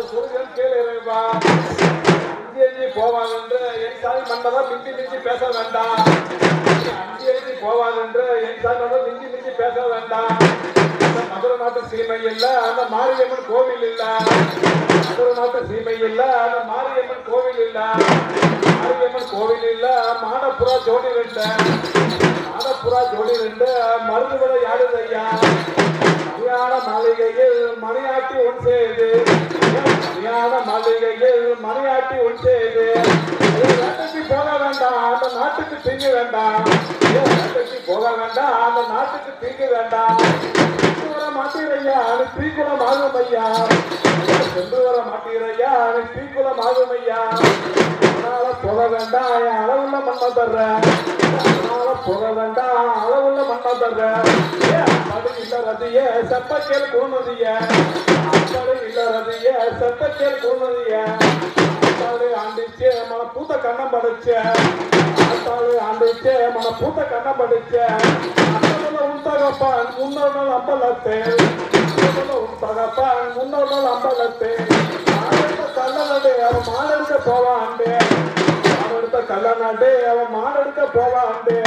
அந்த சொல்கிறேன் கேளு இறைவா அஞ்சு அஞ்சு போவான் என்று என் சாமி மன்னவா மிஞ்சி மிஞ்சி பேச வேண்டாம். அஞ்சு அஞ்சு போவான் என்று என் சாமி மன்னவா மிஞ்சி மிஞ்சி பேச வேண்டாம். அந்த மதுரை நாட்டு சீமை இல்லை அந்த மாரியம்மன் கோவில் இல்லை. மதுரை நாட்டு சீமை இல்லை அந்த மாரியம்மன் கோவில் இல்ல. மாரியம்மன் கோவில் இல்லை மாடப்புறா ஜோடி ரெண்டு மாடப்புறா ஜோடி ரெண்டு மருந்து விட யாடுது ஐயா மணியான மாளிகையில் மணியாட்டி உன் செய்து மணியான மாளிகையில் மணியாட்டி உன் செய்து வேட்டைக்கு போக வேண்டாம் அந்த நாட்டுக்கு தீங்க வேண்டாம். ஐயோ, வேட்டைக்கு போக வேண்டாம் அந்த நாட்டுக்கு தீங்க வேண்டாம். சென்று வர மாட்டீரையா அது தீக்குளம் ஆகும் ஐயா சென்று வர மாட்டீரையா அது தீக்குளம் ஆகும் ஐயா அதனால போக வேண்டாம் என் அளவுள்ள மண்ணை தர்றேன். அதனால போக வேண்டாம் அளவுள்ள மண்ணை தர்றேன். அப்படி இல்ல ரதிய செப்பக்கேல் குருநதிய அப்படி இல்ல ரதிய செப்பக்கேல் குருநதிய ஆத்தாளு ஆண்டிச்சு மன பூத்த கண்ணம் படைச்ச. ஆத்தாளு ஆண்டிச்சு மன பூத்த கண்ணம் படைச்ச. அத்தனை உன் முன்னோர் நாள் அம்பலத்தே. அத்தனை உன் முன்னோர் நாள் அம்பலத்தே. மாடெடுத்த தள்ளனடே அவன் மாடெடுக்க போவான்டே மாடெடுத்த அவன் மாடெடுக்க போவான்டே.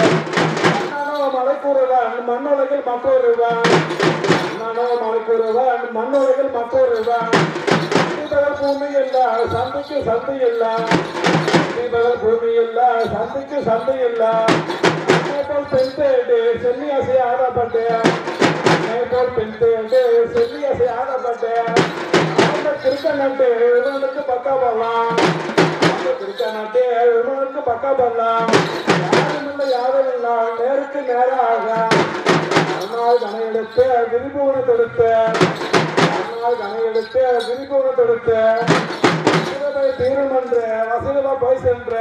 மலைக்கூறுவான் மண்ணுலகில் மற்றொருவான் மலைக்கூறுவான் மண்ணுலகில் மற்றொருவான் பூமி இல்ல சந்தைக்கு சந்தை இல்ல. பூமி இல்ல சந்தைக்கு சந்தை இல்ல. போல் பெண் தேடு செல்லி அசை ஆடப்பட்டேன் போல் பெண் தேடு செல்லி அசை ஆடப்பட்டேன் அந்த திருக்கண்ணட்டு இவனுக்கு பக்கா போடலாம் அந்த திருக்கண்ணட்டு இவனுக்கு பக்கா போடலாம் யாரும் இல்லை யாரும் இல்லை நேருக்கு நேராக. அண்ணாள் கணை எடுத்து விரிபுவனை தொடுத்து. அண்ணாள் கணை எடுத்து விரிபுவனை தொடுத்து தீரும் என்று வசிரபா போய் சென்ற.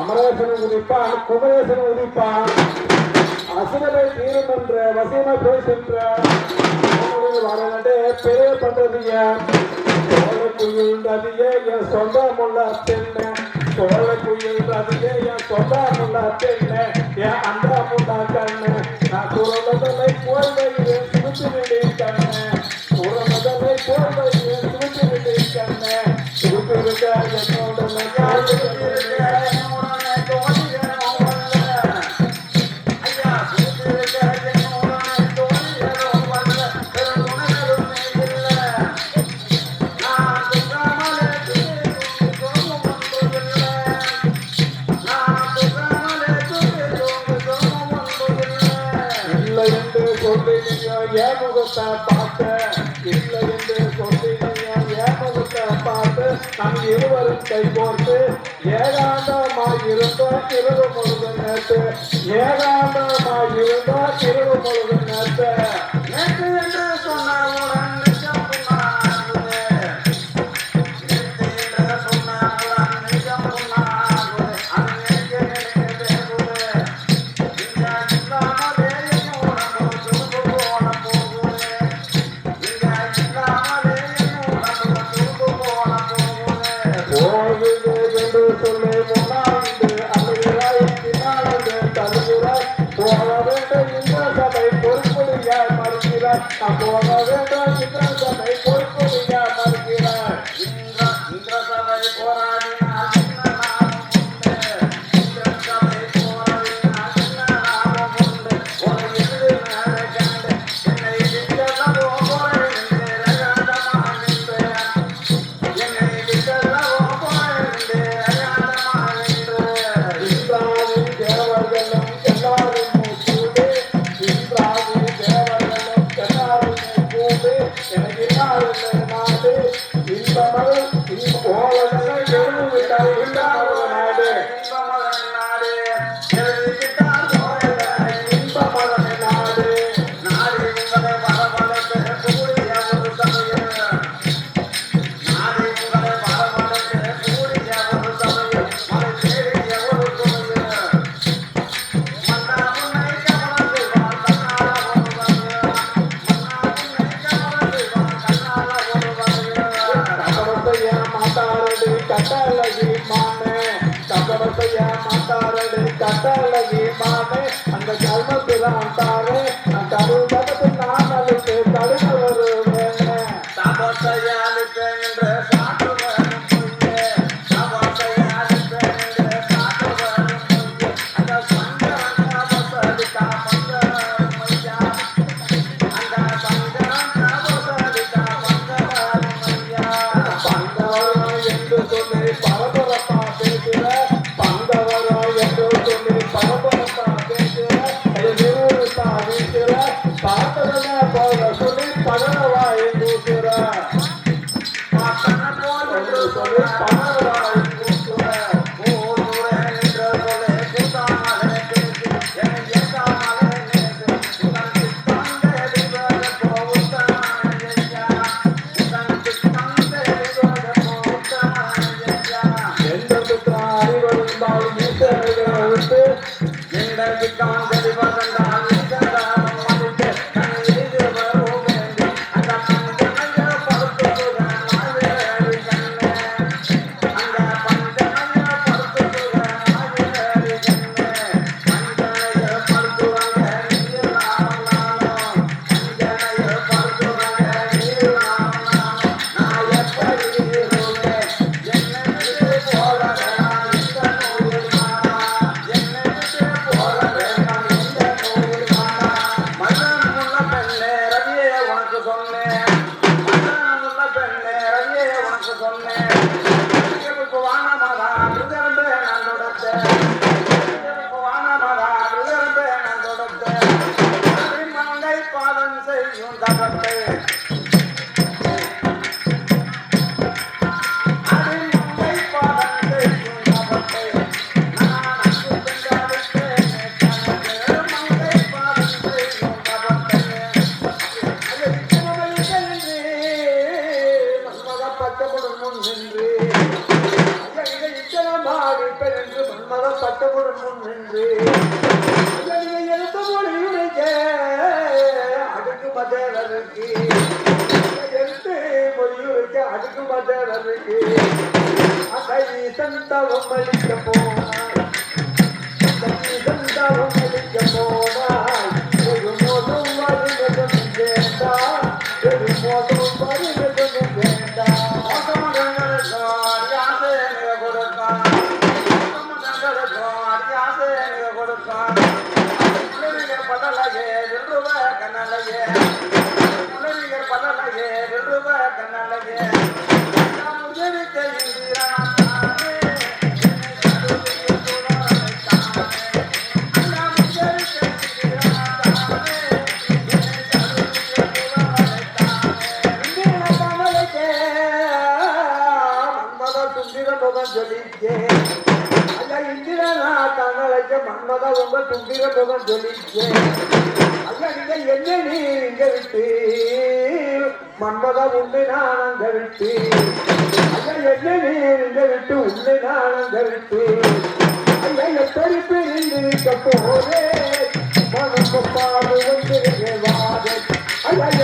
அமரேசன் உதிப்பான் குமரேசன் உதிப்பான். அசுரபை தீரும் என்று வசியமை போய் சென்ற. பெரிய பண்றதிய சோழ குயில்ன்றதியே என் சொந்தமுள்ள பெண்ணு சோழ குயில்ன்றதியே என் சொந்தமுள்ள பெண்ணு என் அந்த முண்டா கண்ணு நான் குரலதலை போய் வைக்கிறேன் சுமிச்சு விடு கண்ணு குரலதலை போய் வைக்கிறேன் சுமிச்சு விடு கண்ணு சுமிச்சு விட என்னோட கை போட்டு ஏகாந்தமாய் இருந்தோம் இரவு முழுதும் நேற்று ஏகாந்தமாய் இருந்தோம் இரவு முழுதும் நேற்று Hallelujah. 上上 காந்தடி வசந்தா जीव जागृत करे Thank you. நான் ஜொலிக்கேன் அல்லங்கிட்ட எங்கே நீ இங்க விட்டு மன்மதா உண்டு நான் அங்க விட்டு ஐயா எங்கே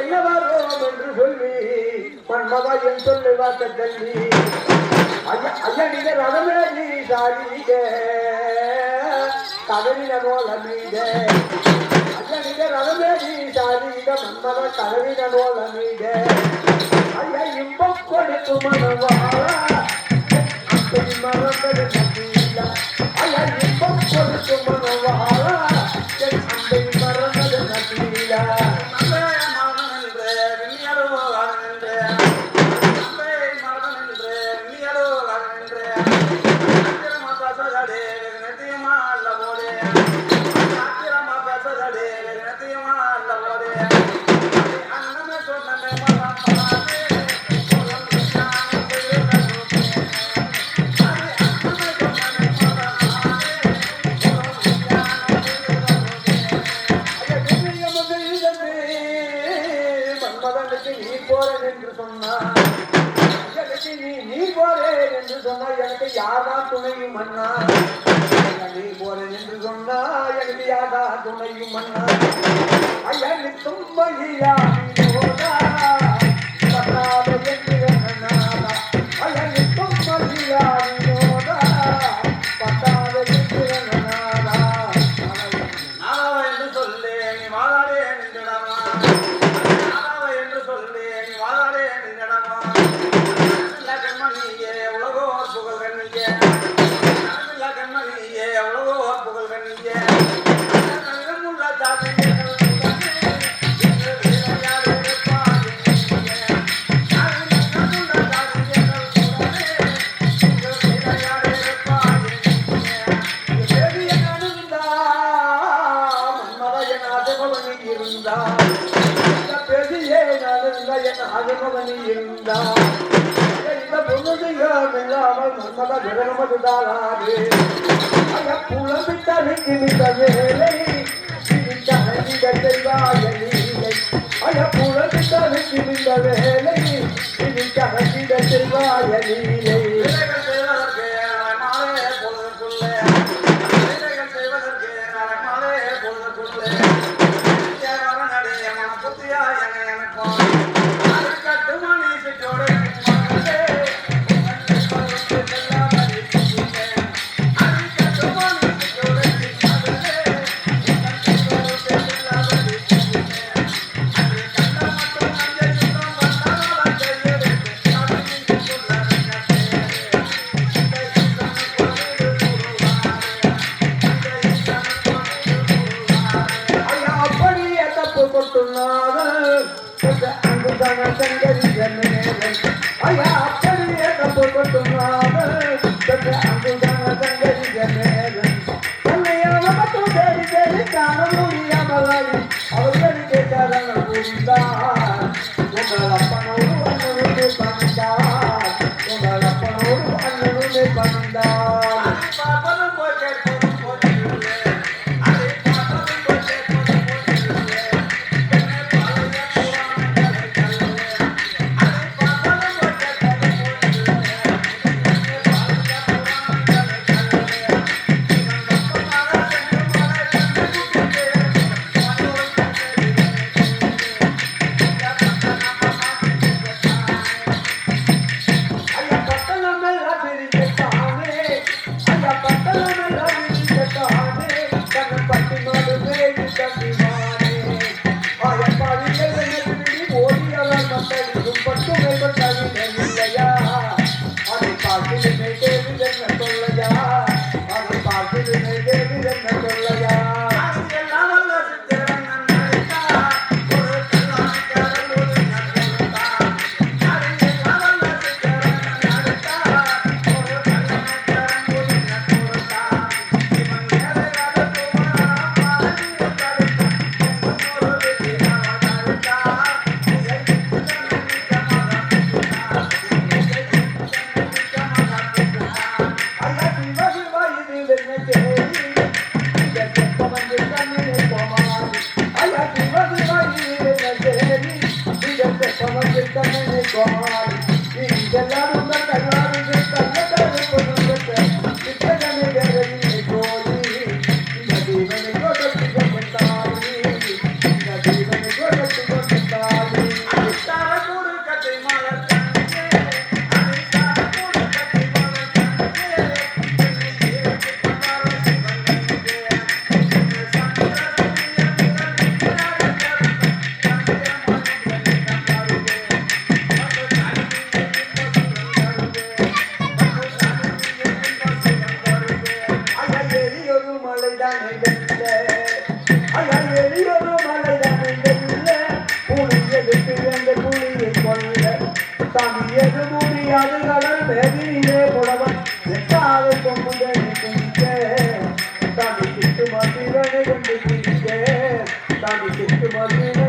என்ன வரும் என்று சொல்லி மன்மதா என் சொல்லு வாக்க தள்ளி அய்யனிக ரதமேலி சாரிக கதறின நோலமீத அய்யனிக ரதமேலி சாரிக மன்மத கதறின நோலமீத ஐயா இன்பம் கொடுக்கும் மனவா Thank you. புரிந்தார் உங்கள் Bhagavad